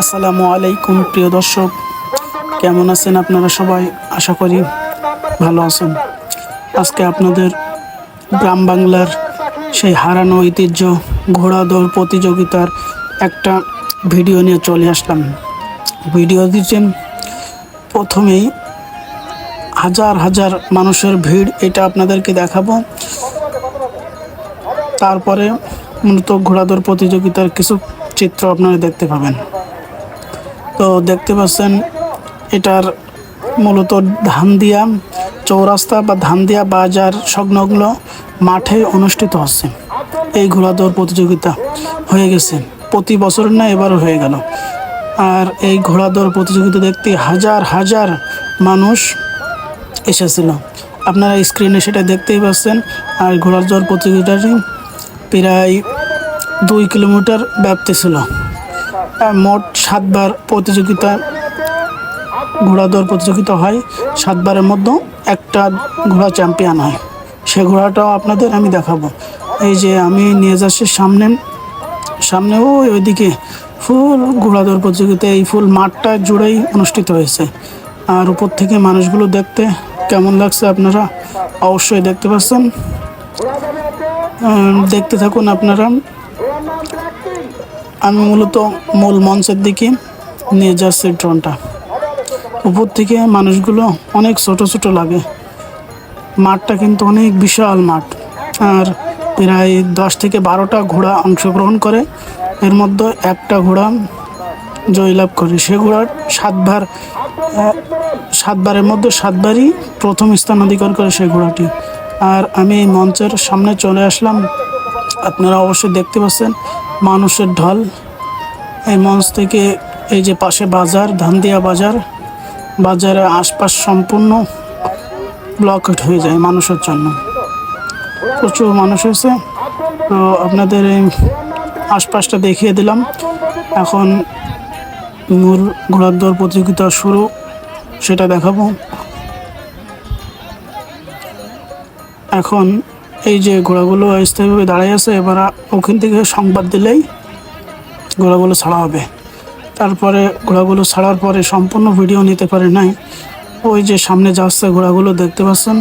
আসসালামু আলাইকুম, প্রিয় দর্শক। কেমন আছেন আপনারা সবাই? আশা করি ভালো আছেন। আজকে আপনাদের গ্রাম বাংলার সেই হারানো ঐতিহ্য ঘোড়া দৌড় প্রতিযোগিতার একটা ভিডিও নিয়ে চলে আসলাম। ভিডিও দিচ্ছেন প্রথমেই হাজার হাজার মানুষের ভিড়, এটা আপনাদেরকে দেখাবো। তারপরে মূলত ঘোড়াদৌড় প্রতিযোগিতার কিছু চিত্র আপনারা দেখতে পাবেন। তো দেখতে পাচ্ছেন, এটার মূলত ধানদিয়া চৌরাস্তা বা ধানদিয়া বাজার সংলগ্ন মাঠে অনুষ্ঠিত হচ্ছে। এই ঘোড়া দৌড় প্রতিযোগিতা হয়ে গেছে। প্রতি বছর না এবারও হয়ে গেল। আর এই ঘোড়া দৌড় প্রতিযোগিতা দেখতে হাজার হাজার মানুষ এসেছিল। আপনারা স্ক্রিনে সেটা দেখতেই পাচ্ছেন। আর ঘোড়া দৌড় প্রতিযোগিতাটি প্রায় দুই কিলোমিটার ব্যাপ্তি ছিল। মোট সাতবার প্রতিযোগিতা ঘোড়া দৌড় প্রতিযোগিতা হয়। সাতবারের মধ্যে একটা ঘোড়া চ্যাম্পিয়ন হয়। সে ঘোড়াটাও আপনাদের আমি দেখাবো। এই যে আমি নিয়ে যাচ্ছি সামনে সামনে ওই ওইদিকে ফুল ঘোড়া দৌড় প্রতিযোগিতা, এই ফুল মাঠটা জুড়েই অনুষ্ঠিত হয়েছে। আর উপর থেকে মানুষগুলো দেখতে কেমন লাগছে আপনারা অবশ্যই দেখতে পাচ্ছেন। দেখতে থাকুন আপনারা। আমি মূলত মূল মঞ্চের দিকে নিয়ে যাচ্ছি ড্রোনটা। উপর থেকে মানুষগুলো অনেক ছোট ছোট লাগে। মাঠটা কিন্তু অনেক বিশাল মাঠ। আর প্রায় দশ থেকে বারোটা ঘোড়া অংশগ্রহণ করে। এর মধ্যে একটা ঘোড়া জয়লাভ করে। সে ঘোড়ার সাতবার সাতবারের মধ্যে সাতবারই প্রথম স্থান অধিকার করে সেই ঘোড়াটি। আর আমি মঞ্চের সামনে চলে আসলাম। আপনারা অবশ্যই দেখতে পাচ্ছেন মানুষের ঢল। এই মঞ্চ থেকে এই যে পাশে বাজার, ধানদিয়া বাজার, বাজারের আশপাশ সম্পূর্ণ ব্লকেট হয়ে যায় মানুষের জন্য। প্রচুর মানুষ হয়েছে। তো আপনাদের এই আশপাশটা দেখিয়ে দিলাম। এখন মূল ঘোড়ার দৌড় প্রতিযোগিতা শুরু। সেটা দেখাবো। এখন এই যে ঘোড়াগুলো স্থায়ীভাবে দাঁড়িয়ে আছে, এবার ওখান থেকে সংবাদ দিলেই ঘোড়াগুলো ছাড়া হবে। তারপরে ঘোড়াগুলো ছাড়ার পরে সম্পূর্ণ ভিডিও নিতে পারে নাই। ওই যে সামনে যাচ্ছে ঘোড়াগুলো দেখতে পাচ্ছেন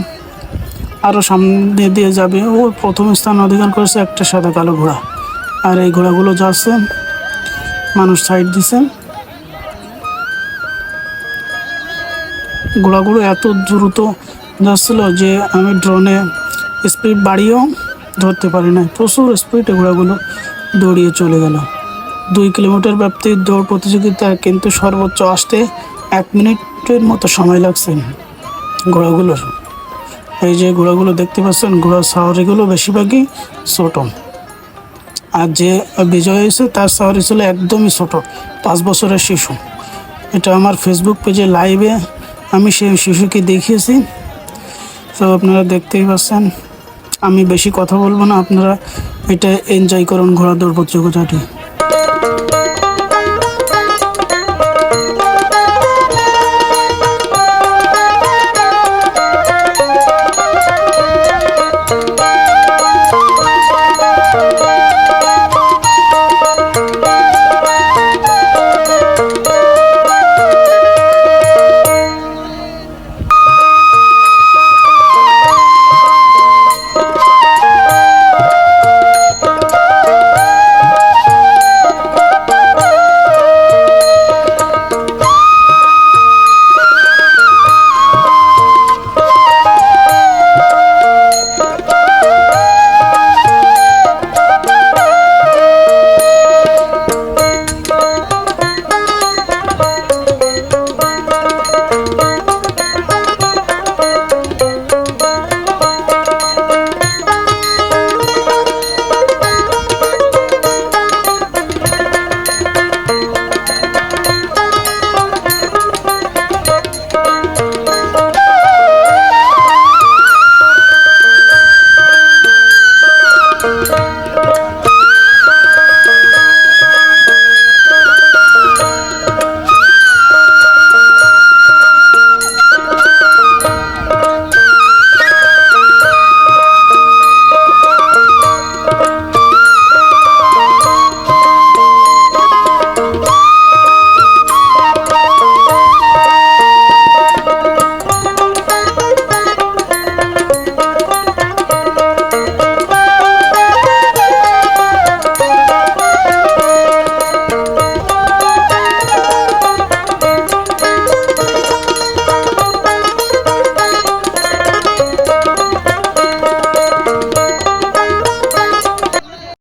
আরও সামনে দিয়ে যাবে। ও প্রথম স্থান অধিকার করেছে একটা সাদা কালো ঘোড়া। আর এই ঘোড়াগুলো যাচ্ছে মানুষ সাইড দিছে। ঘোড়াগুলো এত দ্রুত যাচ্ছিল যে আমি ড্রোনে স্পিড বাড়িয়েও ধরতে পারি না প্রচুর স্পিডে ঘোড়াগুলো দৌড়িয়ে চলে গেল। দুই কিলোমিটার ব্যাপ্তির দৌড় প্রতিযোগিতা কিন্তু সর্বোচ্চ আসতে এক মিনিটের মতো সময় লাগছে ঘোড়াগুলোর। এই যে ঘোড়াগুলো দেখতে পাচ্ছেন, ঘোড়ার সাওয়ারিগুলো বেশিরভাগই ছোট। আর যে বিজয় হয়েছে, তার সাওয়ারি ছিল একদমই ছোট, পাঁচ বছরের শিশু। এটা আমার ফেসবুক পেজে লাইভে আমি সেই শিশুকে দেখিয়েছি। তো আপনারা দেখতেই পাচ্ছেন আমি বেশি কথা বলব না আপনারা এটা এনজয় করুন ঘোড়া দৌড়